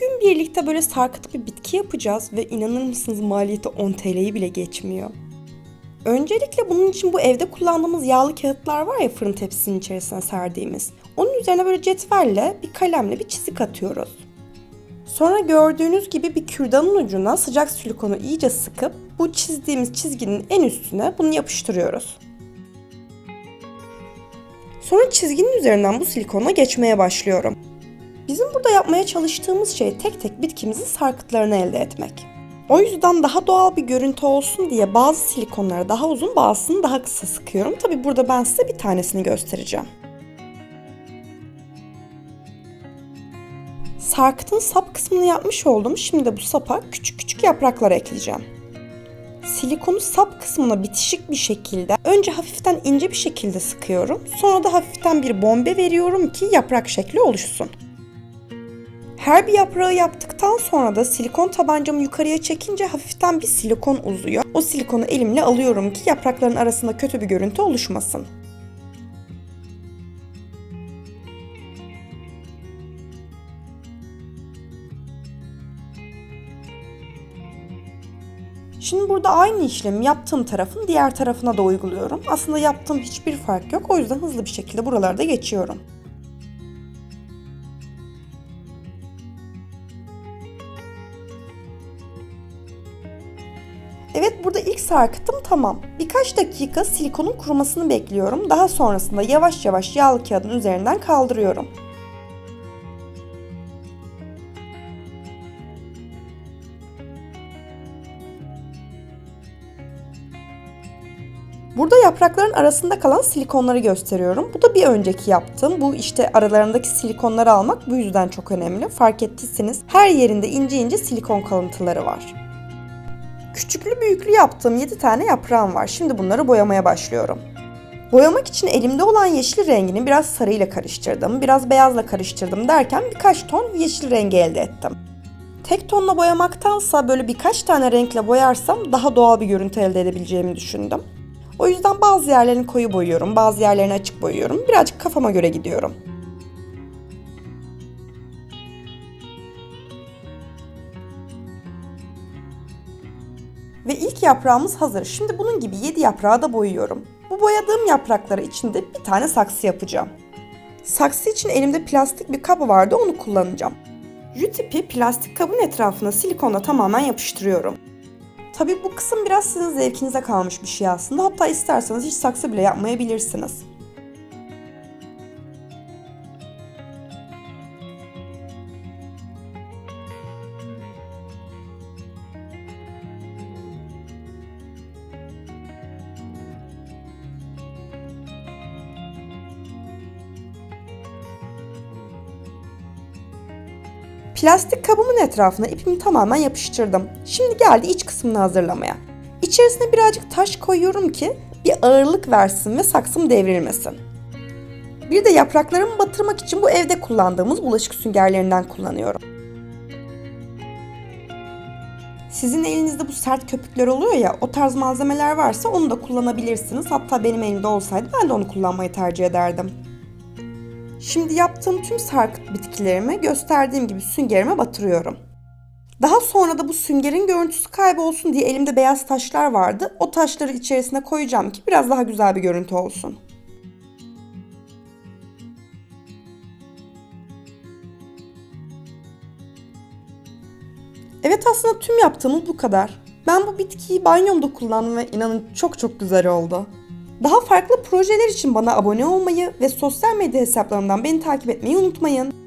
Bugün birlikte böyle sarkıtıp bir bitki yapacağız ve inanır mısınız maliyeti 10 TL'yi bile geçmiyor. Öncelikle bunun için bu evde kullandığımız yağlı kağıtlar var ya fırın tepsisinin içerisine serdiğimiz. Onun üzerine böyle cetvelle bir kalemle bir çizik atıyoruz. Sonra gördüğünüz gibi bir kürdanın ucuna sıcak silikonu iyice sıkıp bu çizdiğimiz çizginin en üstüne bunu yapıştırıyoruz. Sonra çizginin üzerinden bu silikonla geçmeye başlıyorum. Bizim burada yapmaya çalıştığımız şey tek tek bitkimizin sarkıtlarını elde etmek. O yüzden daha doğal bir görüntü olsun diye bazı silikonları daha uzun bazısını daha kısa sıkıyorum. Tabi burada ben size bir tanesini göstereceğim. Sarkıtın sap kısmını yapmış oldum. Şimdi de bu sapa küçük küçük yapraklar ekleyeceğim. Silikonu sap kısmına bitişik bir şekilde önce hafiften ince bir şekilde sıkıyorum. Sonra da hafiften bir bombe veriyorum ki yaprak şekli oluşsun. Her bir yaprağı yaptıktan sonra da silikon tabancamı yukarıya çekince hafiften bir silikon uzuyor. O silikonu elimle alıyorum ki yaprakların arasında kötü bir görüntü oluşmasın. Şimdi burada aynı işlemi yaptığım tarafın diğer tarafına da uyguluyorum. Aslında yaptığım hiçbir fark yok. O yüzden hızlı bir şekilde buralarda geçiyorum. Evet burada ilk sarkıtım tamam. Birkaç dakika silikonun kurumasını bekliyorum. Daha sonrasında yavaş yavaş yağlı kağıdın üzerinden kaldırıyorum. Burada yaprakların arasında kalan silikonları gösteriyorum. Bu da bir önceki yaptığım. Bu işte aralarındaki silikonları almak bu yüzden çok önemli. Fark ettiyseniz her yerinde ince ince silikon kalıntıları var. Küçüklü büyüklü yaptığım 7 tane yaprağım var. Şimdi bunları boyamaya başlıyorum. Boyamak için elimde olan yeşil rengini biraz sarıyla karıştırdım, biraz beyazla karıştırdım derken birkaç ton yeşil rengi elde ettim. Tek tonla boyamaktansa böyle birkaç tane renkle boyarsam daha doğal bir görüntü elde edebileceğimi düşündüm. O yüzden bazı yerlerini koyu boyuyorum, bazı yerlerini açık boyuyorum. Birazcık kafama göre gidiyorum. Ve ilk yaprağımız hazır. Şimdi bunun gibi 7 yaprağı da boyuyorum. Bu boyadığım yaprakları içinde bir tane saksı yapacağım. Saksı için elimde plastik bir kap vardı onu kullanacağım. Jü tipi plastik kabın etrafına silikonla tamamen yapıştırıyorum. Tabi bu kısım biraz sizin zevkinize kalmış bir şey aslında. Hatta isterseniz hiç saksı bile yapmayabilirsiniz. Plastik kabımın etrafına ipimi tamamen yapıştırdım. Şimdi geldi iç kısmını hazırlamaya. İçerisine birazcık taş koyuyorum ki bir ağırlık versin ve saksım devrilmesin. Bir de yapraklarımı batırmak için bu evde kullandığımız bulaşık süngerlerinden kullanıyorum. Sizin elinizde bu sert köpükler oluyor ya o tarz malzemeler varsa onu da kullanabilirsiniz. Hatta benim elimde olsaydı ben de onu kullanmayı tercih ederdim. Şimdi yaptığım tüm sarkıt bitkilerimi gösterdiğim gibi süngerime batırıyorum. Daha sonra da bu süngerin görüntüsü kaybolsun diye elimde beyaz taşlar vardı. O taşları içerisine koyacağım ki biraz daha güzel bir görüntü olsun. Evet aslında tüm yaptığımız bu kadar. Ben bu bitkiyi banyomda kullandım ve inanın çok çok güzel oldu. Daha farklı projeler için bana abone olmayı ve sosyal medya hesaplarımdan beni takip etmeyi unutmayın.